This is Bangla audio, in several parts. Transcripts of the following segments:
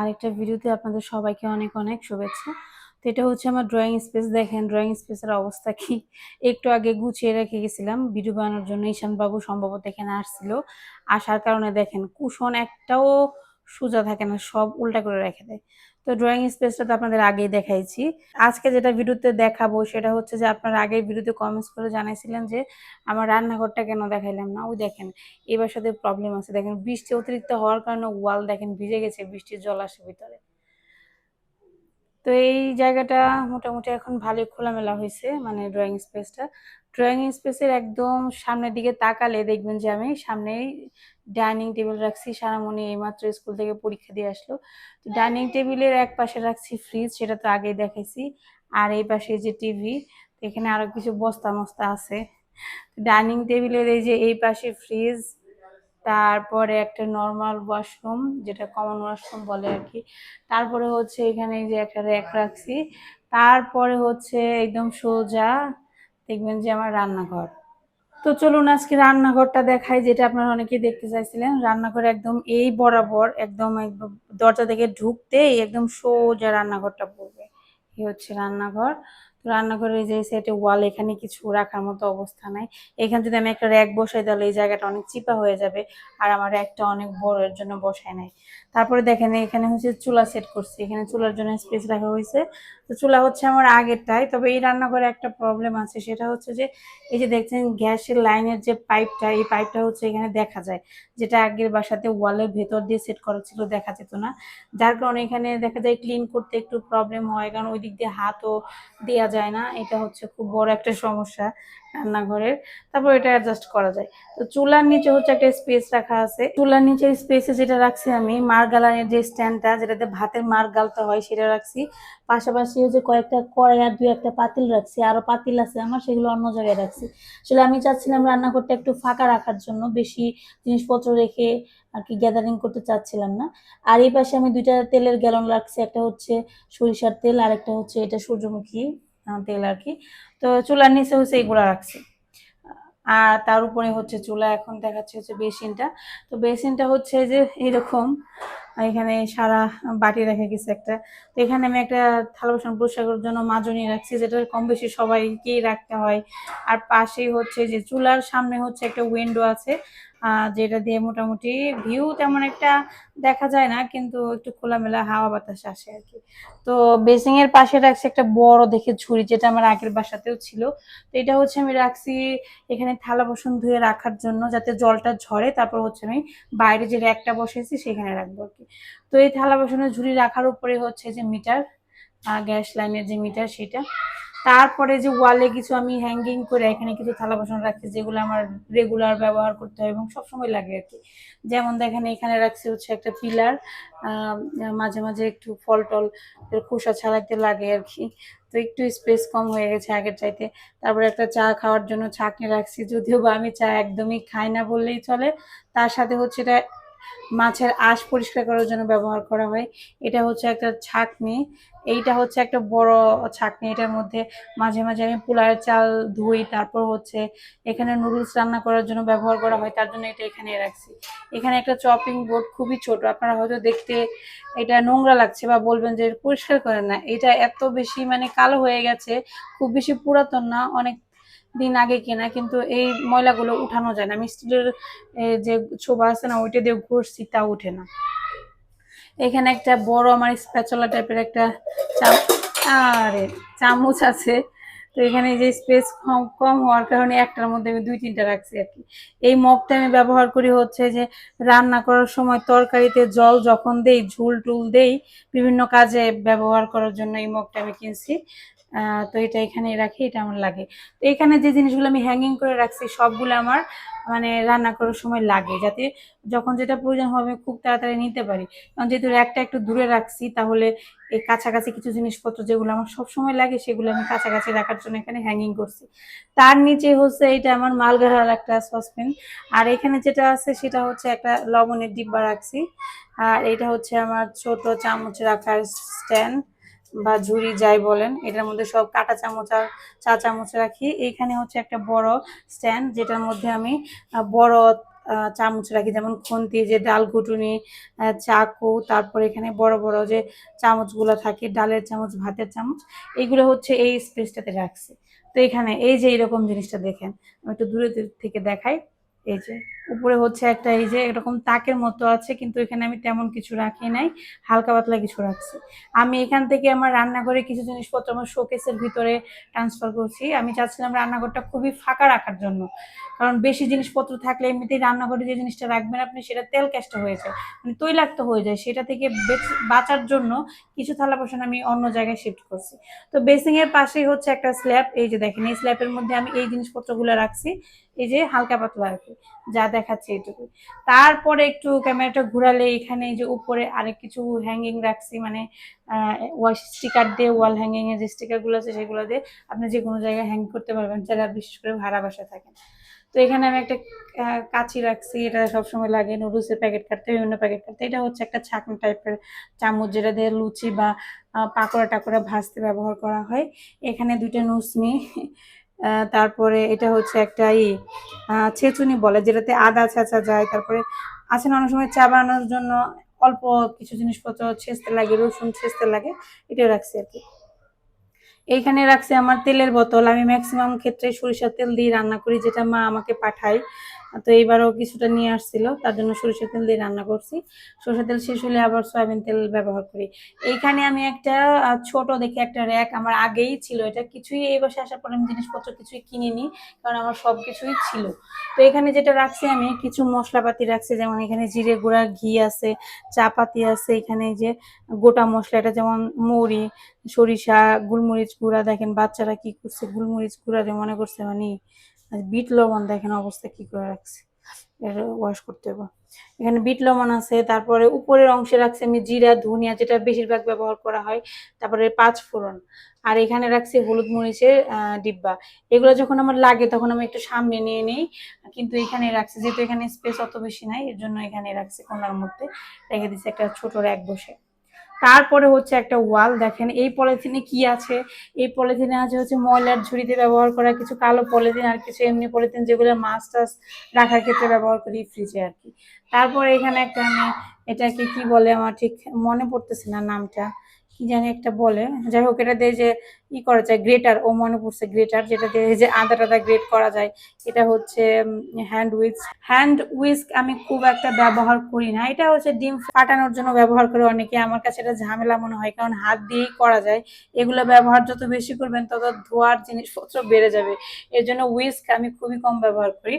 আরেকটা ভিডিওতে আপনাদের সবাইকে অনেক অনেক শুভেচ্ছা। তো এটা হচ্ছে আমার ড্রয়িং স্পেস দেখেন ড্রয়িং স্পেসের অবস্থা কি? একটু আগে গুছিয়ে রেখে গেছিলাম ভিডিও বানানোর জন্য। ঈশানবাবু সম্ভবত এখানে আসছিল। আসার কারণে দেখেন, কুশন একটাও সোজা থাকে না, সব উল্টা করে রেখে দেয়। তো ড্রয়িং স্পেসটা তো আপনাদের আগেই দেখাইছি। আজকে যেটা ভিডিওতে দেখাবো সেটা হচ্ছে যে আপনারা আগের ভিডিওতে কমেন্টস করে জানাইছিলেন যে আমার রান্নাঘরটা কেন দেখাইলাম না। ওই দেখেন এবার সাথে প্রবলেম আছে। দেখেন, বৃষ্টি অতিরিক্ত হওয়ার কারণে ওয়াল দেখেন ভিজে গেছে, বৃষ্টির জল আসে ভিতরে। তো এই জায়গাটা মোটামুটি এখন ভালোই খোলামেলা হয়েছে মানে ড্রয়িং স্পেসটা ড্রয়িং স্পেসের একদম সামনের দিকে তাকালে দেখবেন যে আমি সামনেই ডাইনিং টেবিল রাখছি। সারামণি এইমাত্র স্কুল থেকে পরীক্ষা দিয়ে আসলো। তো ডাইনিং টেবিলের এক পাশে রাখছি ফ্রিজ সেটা তো আগেই দেখাইছি। আর এই পাশে যে টিভি এখানে আরও কিছু বস্তা মস্তা আছে। ডাইনিং টেবিলের এই যে এই পাশে ফ্রিজ তারপরে একটা নর্মাল ওয়াশরুম যেটা কমন ওয়াশরুম বলে আর কি। তারপরে হচ্ছে এখানে যে একটা র্যাক রাখছি। তারপরে হচ্ছে একদম সোজা দেখবেন যে আমার রান্নাঘর। তো চলুন আজকে রান্নাঘরটা দেখাই, যেটা আপনারা অনেকেই দেখতে চাইছিলেন। রান্নাঘর একদম এই বরাবর, একদম একদম দরজা থেকে ঢুকতেই একদম সোজা রান্নাঘরটা পড়বে। এই হচ্ছে রান্নাঘর। রান্নাঘরের যে সেটে ওয়াল, এখানে কিছু রাখার মতো অবস্থা নাই। এখানে যদি আমি একটা র্যাক বসাই, তাহলে এই জায়গাটা অনেক চিপা হয়ে যাবে আর আমার র্যাকটা অনেক বড়, এর জন্য বসায় নাই। তারপরে দেখেন, এখানে হচ্ছে চুলা সেট করছি। এখানে চুলার জন্য স্পেস রাখা হয়েছে। তো চুলা হচ্ছে আমার আগেরটাই। তবে এই রান্নাঘরে একটা প্রবলেম আছে, সেটা হচ্ছে যে, এই যে দেখছেন, গ্যাসের লাইনের যে পাইপটা, এই পাইপটা হচ্ছে এখানে দেখা যায়। যেটা আগের বাসাতে ওয়ালের ভেতর দিয়ে সেট করা ছিল, দেখা যেত না। যার কারণে এখানে দেখা যায় ক্লিন করতে একটু প্রবলেম হয়। কারণ ওই দিক দিয়ে হাতও দেওয়া যায় না, এটা হচ্ছে খুব বড় একটা সমস্যা রান্নাঘরের। তারপর এটা অ্যাডজাস্ট করা যায়। তো চুলার নিচে হচ্ছে একটা স্পেস রাখা আছে। চুলার নিচের স্পেসে যেটা রাখছি আমি মার গালানের যে স্ট্যান্ডটা যেটাতে ভাতের মার গালতে হয়, সেটা রাখছি। পাশাপাশি হচ্ছে কয়েকটা কড়াই আর দুই একটা পাতিল রাখছি। আরও পাতিল আছে আমার, সেগুলো অন্য জায়গায় রাখছি। আসলে আমি চাচ্ছিলাম রান্নাঘরটা একটু ফাঁকা রাখার জন্য, বেশি জিনিসপত্র রেখে আর কি গ্যাদারিং করতে চাচ্ছিলাম না। আর এই পাশে আমি দুইটা তেলের গ্যালন রাখছি, একটা হচ্ছে সরিষার তেল আর একটা হচ্ছে এটা সূর্যমুখী। তেল আর কি। তো চুলার নিচে হচ্ছে এইগুলো রাখছি। আর তার উপরে হচ্ছে চুলা, এখন দেখাচ্ছে হচ্ছে বেসিনটা। তো বেসিনটা হচ্ছে যে এরকম এখানে সারা বাটি রেখে গেছে একটা। তো এখানে আমি একটা থালা বাসন পরিষ্কার জন্য মাজনি রাখছি, যেটা কম বেশি সবাইকেই রাখতে হয়। আর পাশেই হচ্ছে যে চুলার সামনে হচ্ছে একটা উইন্ডো আছে যেটা দিয়ে মোটামুটি ভিউ তেমন একটা দেখা যায় না, কিন্তু একটু খোলামেলা হাওয়া বাতাস আসে আর কি। তো বেসিং এর পাশে রাখছি একটা বড় দেখে ঝুড়ি, যেটা আমার আগের বাসাতেও ছিল। তো এটা হচ্ছে আমি রাখছি এখানে থালা বাসন ধুয়ে রাখার জন্য, যাতে জলটা ঝরে, তারপর হচ্ছে আমি বাইরে যে র্যাকটা বসেছি সেখানে রাখব আর কি। তো এই থালা বাসনের ঝুড়ি রাখার উপরে হচ্ছে যে মিটার গ্যাস লাইনের যে মিটার সেটা। তারপরে যে ওয়ালে কিছু আমি হ্যাঙ্গিং করে এখানে কিছু থালা বাসন রাখছি, যেগুলো আমার রেগুলার ব্যবহার করতে হয় এবং সবসময় লাগে আর কি। যেমন দেখেন এখানে রাখছি হচ্ছে একটা পিলার মাঝে মাঝে একটু ফল টল খোসা ছাড়াইতে লাগে আর কি। তো একটু স্পেস কম হয়ে গেছে আগের চাইতে। তারপরে একটা চা খাওয়ার জন্য ছাঁকনি রাখছি, যদিও বা আমি চা একদমই খাই না বললেই চলে। তার সাথে হচ্ছে এটা মাছের আঁশ পরিষ্কার করার জন্য ব্যবহার করা হয়। এটা হচ্ছে একটা ছাঁকনি। এইটা হচ্ছে একটা বড় ছাঁকনি। এটার মধ্যে মাঝে মাঝে আমি পোলার চাল ধুই। তারপর হচ্ছে এখানে নুডলস রান্না করার জন্য ব্যবহার করা হয়। তার জন্য এটা এখানে রাখছি। এখানে একটা চপিং বোর্ড খুবই ছোট। আপনারা হয়তো দেখতে এটা নোংরা লাগছে বা বলবেন যে পরিষ্কার করেন না। এটা এত বেশি মানে কালো হয়ে গেছে। খুব বেশি পুরাতন না। অনেক দিন আগে কেনা, কিন্তু এই ময়লাগুলো উঠানো যায় না। আমি যে ছোবা আছে না, ওইটা দিয়ে ঘষছি তা উঠে না। এখানে একটা বড় আমার স্প্যাচুলা টাইপের একটা চাম- আরে, চামচ আছে। তো এখানে যে স্পেস কম হওয়ার কারণে একটার মধ্যে আমি দুই, তিনটা রাখছি আর কি। এই মগটা আমি ব্যবহার করি হচ্ছে যে, রান্না করার সময় তরকারিতে জল যখন দেই, ঝুল টুল দেই, বিভিন্ন কাজে ব্যবহার করার জন্য এই মগটা আমি কিনছি। তো এটা এখানে রাখি, এটা আমার লাগে। তো এখানে যে জিনিসগুলো আমি হ্যাঙ্গিং করে রাখছি, সবগুলো আমার মানে রান্না করার সময় লাগে। যাতে যখন যেটা প্রয়োজন হবে খুব তাড়াতাড়ি নিতে পারি। কারণ যেহেতু র্যাকটা একটু দূরে রাখছি, তাহলে এই কাছাকাছি কিছু জিনিসপত্র যেগুলো আমার সব সময় লাগে, সেগুলো আমি কাছাকাছি রাখার জন্য এখানে হ্যাঙ্গিং করছি। তার নিচে হচ্ছে এটা আমার মালগাড়ার একটা সসপ্যান আর এখানে যেটা আছে, সেটা হচ্ছে একটা লবণের ডিব্বা রাখছি। আর এটা হচ্ছে আমার ছোট চামচ রাখার স্ট্যান্ড বা ঝুড়ি যাই বলেন, এটার মধ্যে সব কাটা চামচ আর চা চামচ রাখি। এইখানে হচ্ছে একটা বড় স্ট্যান্ড, যেটার মধ্যে আমি বড় চামচ রাখি। যেমন খুন্তি, যে ডাল ঘুটুনি চাকু, তারপর এখানে বড় বড় যে চামচগুলো থাকে, ডালের চামচ, ভাতের চামচ এইগুলো হচ্ছে এই স্পেসটাতে রাখছি। তো এখানে এই যে এরকম জিনিসটা দেখেন, আমি একটু দূরে থেকে দেখাই, এই যে উপরে হচ্ছে একটা এই যে এরকম তাকের মতো আছে, কিন্তু এখানে আমি তেমন কিছু রাখি নাই, হালকা পাতলা কিছু রাখছি। আমি এখান থেকে আমার রান্নাঘরে কিছু জিনিসপত্র আমার শোকেসের ভিতরে ট্রান্সফার করছি। আমি চাচ্ছিলাম রান্নাঘরটা খুবই ফাঁকা রাখার জন্য, কারণ বেশি জিনিসপত্র থাকলে এমনিতেই রান্নাঘরে যে জিনিসটা রাখবেন আপনি, সেটা তেল ক্যাশটা হয়ে যায় মানে তৈলাক্ত হয়ে যায়। সেটা থেকে বেচ- বাঁচার জন্য কিছু থালা বাসন আমি অন্য জায়গায় শিফট করছি। তো বেসিং এর পাশেই হচ্ছে একটা স্ল্যাব এই যে দেখেন, এই স্ল্যাবের মধ্যে আমি এই জিনিসপত্রগুলো রাখছি, এই যে হালকা পাতলা আর কি যা দেখাচ্ছে এইটুকু তারপরে একটু ক্যামেরাটা ঘুরালে এখানে যে উপরে আরেক কিছু হ্যাঙ্গিং রাখছি মানে স্টিকার দিয়ে ওয়াল হ্যাঙ্গিং এর যে স্টিকারগুলো আছে সেগুলো দিয়ে আপনি যে কোনো জায়গায় হ্যাং করতে পারবেন যারা বিশেষ করে ভাড়া বাসা থাকেন। তো এখানে আমি একটা কাঁচি রাখছি এটা সবসময় লাগে নুডলসের প্যাকেট কাটতে বিভিন্ন প্যাকেট কাটতে। এটা হচ্ছে একটা ছাকনি টাইপের চামচ যেটা দিয়ে লুচি বা পাকোড়া টাকোড়া ভাজতে ব্যবহার করা হয়। এখানে দুইটা নুসনি আহ, তারপরে এটা হচ্ছে একটা ই ছেচুনি বলে, যেটাতে আদা ছেঁচা যায়। তারপরে আছে না, অনেক সময় চা বানানোর জন্য অল্প কিছু জিনিসপত্র ছেঁচতে লাগে, রসুন ছেঁচতে লাগে এটাও রাখছি আর কি। এইখানে রাখছে আমার তেলের বোতল। আমি ম্যাক্সিমাম ক্ষেত্রে সরিষার তেল দিয়ে রান্না করি, যেটা মা আমাকে পাঠায়। তো এইবারও কিছুটা নিয়ে আসছিল, তার জন্য সরিষার তেল দিয়ে রান্না করছি। সরিষার তেল শেষ হলে আবার সয়াবিন তেল ব্যবহার করি। এইখানে আমি একটা ছোট দেখে, একটা র্যাক আমার আগেই ছিল এটা। কিছুই এই বসে আসার পর আমি জিনিসপত্র কিছুই কিনিনি, কারণ আমার সব কিছুই ছিল। তো এখানে যেটা রাখছি আমি, কিছু মশলাপাতি রাখছি, যেমন এখানে জিরে গুঁড়া, ঘি আছে চা পাতি আছে, এখানে যে গোটা মশলা, এটা যেমন মৌরি, সরিষা, গুলমরিচ গুঁড়া, দেখেন বাচ্চারা কি করছে, গুলমরিচ গুঁড়া মনে করছে মানে বিট লবণ দেখেন অবস্থা কি করে রাখছে। এর ওয়াশ করতে হবে। এখানে বিট লবণ আছে, তারপরে উপরের অংশে রাখছি আমি জিরা, ধনিয়া, যেটা বেশিরভাগ ব্যবহার করা হয়, তারপরে পাঁচ ফোড়ন। আর এখানে রাখছি হলুদ মরিচের ডিব্বা। এগুলো যখন আমার লাগে তখন আমি একটু সামনে নিয়ে নিই, কিন্তু এখানে রাখছি, যেহেতু এখানে স্পেস অত বেশি নাই, এর জন্য এখানে রাখছি কোনার মধ্যে। রেখে দিচ্ছি একটা ছোট র্যাক বসে। তারপরে হচ্ছে একটা ওয়াল দেখেন, এই পলিথিনে কি আছে? এই পলিথিনে আছে হচ্ছে ময়লার ঝুড়িতে ব্যবহার করা কিছু কালো পলিথিন আর কিছু এমনি পলিথিন যেগুলো মাছ টাছ রাখার ক্ষেত্রে ব্যবহার করি ফ্রিজে আর কি। তারপরে এখানে একটা আমি এটাকে কি বলে আমার ঠিক মনে পড়তেছে না নামটা। কি জানি একটা বলে। যাই হোক, এটা দিয়ে যে ই করা যায়, গ্রেটার, ও মনে পড়ছে গ্রেটার, যেটা দিয়ে যে আদা টাদা গ্রেট করা যায়। এটা হচ্ছে হ্যান্ড উইস্ক হ্যান্ড উইস্ক আমি খুব একটা ব্যবহার করি না। এটা হচ্ছে ডিম ফাটানোর জন্য ব্যবহার করে অনেকে। আমার কাছে এটা ঝামেলা মনে হয়, কারণ হাত দিয়েই করা যায়। এগুলো ব্যবহার যত বেশি করবেন, তত ধোয়ার জিনিসপত্র বেড়ে যাবে। এর জন্য উইস্ক আমি খুবই কম ব্যবহার করি।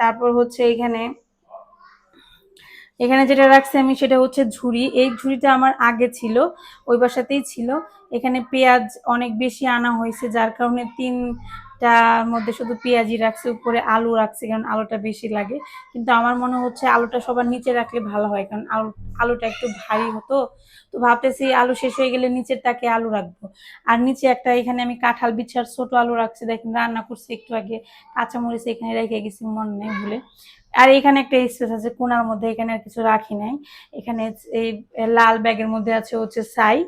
তারপর হচ্ছে এখানে এখানে যেটা রাখছি আমি সেটা হচ্ছে ঝুড়ি। এই ঝুড়িটা আমার আগে ছিল, ওই বাসাতেই ছিল। এখানে পেঁয়াজ অনেক বেশি আনা হয়েছে, যার কারণে তিনটার মধ্যে শুধু পেঁয়াজই রাখছে, উপরে আলু রাখছে, কারণ আলুটা বেশি লাগে। কিন্তু আমার মনে হচ্ছে আলুটা সবার নিচে রাখলে ভালো হয়, কারণ আলু, আলুটা একটু ভারী হতো। তো ভাবতেছি আলু শেষ হয়ে গেলে নিচের তাকে আলু রাখব। আর নিচে একটা এখানে আমি কাঁঠাল বিছার ছোট আলু রাখছি, দেখেন রান্না করছি একটু আগে, কাঁচামরিচ এখানে রেখে গেছি মনে নেই ভুলে। আর এখানে একটা স্পেস আছে, কোনার মধ্যে, এখানে আর কিছু রাখি নাই। এখানে এই লাল ব্যাগের মধ্যে আছে হচ্ছে সাই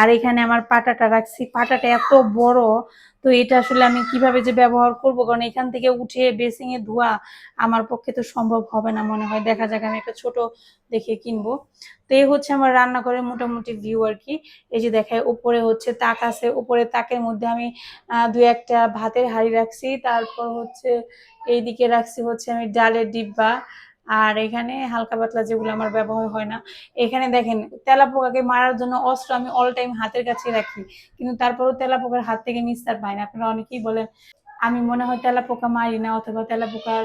আর এখানে আমার পাটাটা রাখছি। পাটাটা এত বড় তো এটা আসলে আমি কীভাবে যে ব্যবহার করব? কারণ এখান থেকে উঠে বেসিং এ ধোয়া আমার পক্ষে তো সম্ভব হবে না মনে হয়। দেখা যাক, আমি একটা ছোট দেখে কিনবো। তো এই হচ্ছে আমার রান্নাঘরের মোটামুটি ভিউ আর কি। এই যে দেখায় উপরে হচ্ছে তাক আছে। উপরে তাকের মধ্যে আমি দু একটা ভাতের হাঁড়ি রাখছি। তারপর হচ্ছে এইদিকে রাখছি হচ্ছে আমি ডালের ডিব্বা। আর এখানে হালকা পাতলা যেগুলো আমার ব্যবহার হয় না। এখানে দেখেন, তেলাপোকাকে মারার জন্য অস্ত্র আমি অল টাইম হাতের কাছে রাখি। কিন্তু তারপরও তেলাপোকার হাত থেকে নিস্তার পাই না। আপনারা অনেকেই বলেন, আমি মনে হয় তেলাপোকা মারি না অথবা তেলাপোকার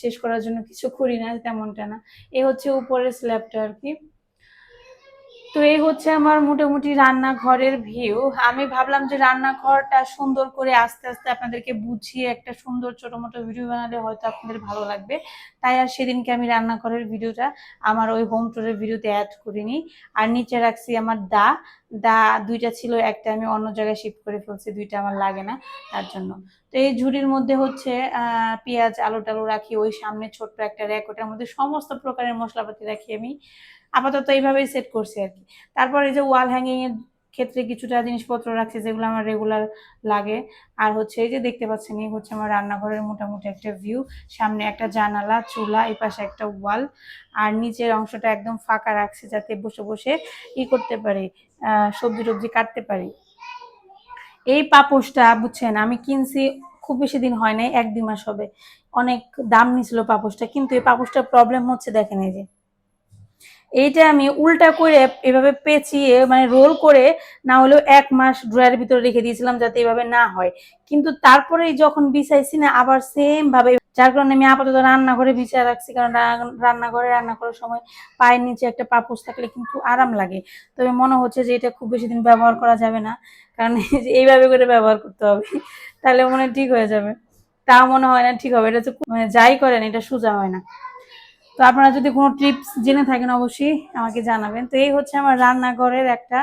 শেষ করার জন্য কিছু করি না। তেমনটা না। এ হচ্ছে উপরের স্ল্যাবটা আর কি। তো এই হচ্ছে আমার মোটামুটি রান্নাঘরের ভিউ আমি ভাবলাম যে রান্নাঘরটা সুন্দর করে আস্তে আস্তে আপনাদেরকে বুঝিয়ে একটা সুন্দর ছোট মোটো ভিডিও বানালে হয়তো আপনাদের ভালো লাগবে। তাই আর সেদিনকে আমি রান্নাঘরের ভিডিওটা আমার ওই হোম টুরের ভিডিওতে অ্যাড করিনি। আর নিচে রাখছি আমার দা। দা দুইটা ছিল, একটা আমি অন্য জায়গায় শিফট করে ফেলছি, দুইটা আমার লাগে না, তার জন্য। তো এই ঝুড়ির মধ্যে হচ্ছে পেঁয়াজ আলু টালু রাখি, ওই সামনে ছোট্ট একটা র্যাক, ওটার মধ্যে সমস্ত প্রকারের মশলাপাতি রাখি আমি। আপাতত এইভাবেই সেট করছি আর কি। তারপর এই যে ওয়াল হ্যাঙ্গিং এর ক্ষেত্রে কিছুটা জিনিসপত্র রাখছি, যেগুলো আমার রেগুলার লাগে। আর হচ্ছে এই যে দেখতে পাচ্ছেন, এই হচ্ছে আমার রান্নাঘরের মোটামুটি একটা ভিউ সামনে একটা জানালা, চুলা, এই পাশে একটা ওয়াল আর নিচের অংশটা একদম ফাঁকা রাখছি যাতে বসে বসে ই করতে পারি সবজি টবজি কাটতে পারি। এই পাপোশটা, বুঝছেন, আমি কিনছি, খুব বেশি দিন হয় নাই, এক দুই মাস হবে। অনেক দাম নিছিল পাপোশটা, কিন্তু এই পাপোশটার প্রবলেম হচ্ছে, দেখেন এই যে। এইটা আমি উল্টা করে এভাবে পেঁচিয়ে মানে রোল করে, না হলেও এক মাস ড্রয়ারের ভিতরে রেখে দিয়েছিলাম যাতে এভাবে না হয়। কিন্তু তারপরে যখন বিছাইছি না, আবার সেম ভাবে যার কারণে আমি আপাতত রান্নাঘরে বিছায় রাখছি, কারণ রান্নাঘরে রান্না করার সময় পায়ের নিচে একটা পাপোশ থাকলে কিন্তু আরাম লাগে। তবে মনে হচ্ছে যে এটা খুব বেশি দিন ব্যবহার করা যাবে না, কারণ এইভাবে করে ব্যবহার করতে হবে, তাহলে মনে ঠিক হয়ে যাবে। তা মনে হয় না ঠিক হবে, এটা তো মানে যাই করেন, এটা সোজা হয় না। তো আপনারা যদি কোনো টিপস জেনে থাকেন অবশ্যই আমাকে জানাবেন। তো এই হচ্ছে আমার রান্নাঘরের একটা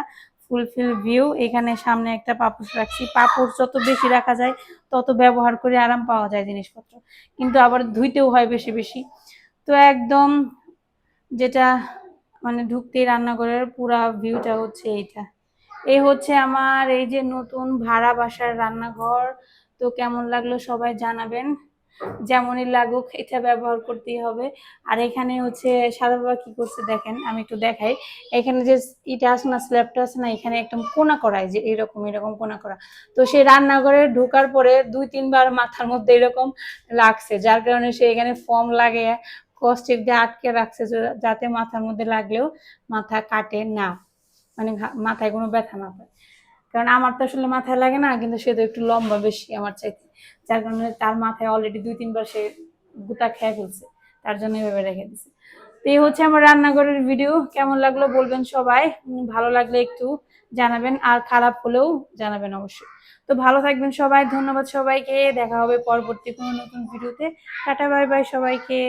ফুলফিল ভিউ। এখানে সামনে একটা পাপোশ রাখছি। পাপোশ যত বেশি রাখা যায়, তত ব্যবহার করে আরাম পাওয়া যায় জিনিসপত্র। কিন্তু আবার ধুইতেও হয় বেশি বেশি। তো একদম যেটা মানে ঢুকতেই রান্নাঘরের পুরা ভিউটা হচ্ছে এইটা। এই হচ্ছে আমার এই যে নতুন ভাড়া বাসার রান্নাঘর। তো কেমন লাগল সবাই জানাবেন। যেমনই লাগুক, এটা ব্যবহার করতেই হবে। আর এখানে হচ্ছে সাদা বাবা কি করছে দেখেন, আমি একটু দেখাই। এখানে যে ইটা আছে না স্ল্যাবটা আছে না, এখানে একদম কোনা করায় যে এরকম এরকম কোনা করা। তো সেই রান্নাঘরে ঢোকার পরে দুই, তিনবার মাথার মধ্যে এরকম লাগছে, যার কারণে সে এখানে ফর্ম লাগে কষ্টের দিয়ে আটকে রাখছে যাতে মাথার মধ্যে লাগলেও মাথা কাটে না। মানে মাথায় কোনো ব্যথা না পায়। কারণ আমার তো আসলে মাথায় লাগে না, কিন্তু সে তো একটু লম্বা বেশি আমার চাইতে। যার কারণে তার মাথায় অলরেডি দুই তিনবার সে গুতা খেয়ে ফেলছে, তার জন্য এভাবে রেখে দিছে। তো এই হচ্ছে আমার রান্নাঘরের ভিডিও কেমন লাগল বলবেন সবাই ভালো লাগলে একটু জানাবেন, আর খারাপ হলেও জানাবেন অবশ্যই। তো ভালো থাকবেন সবাই, ধন্যবাদ সবাইকে, দেখা হবে পরবর্তী কোনো নতুন ভিডিওতে টাটা বাই বাই সবাইকে।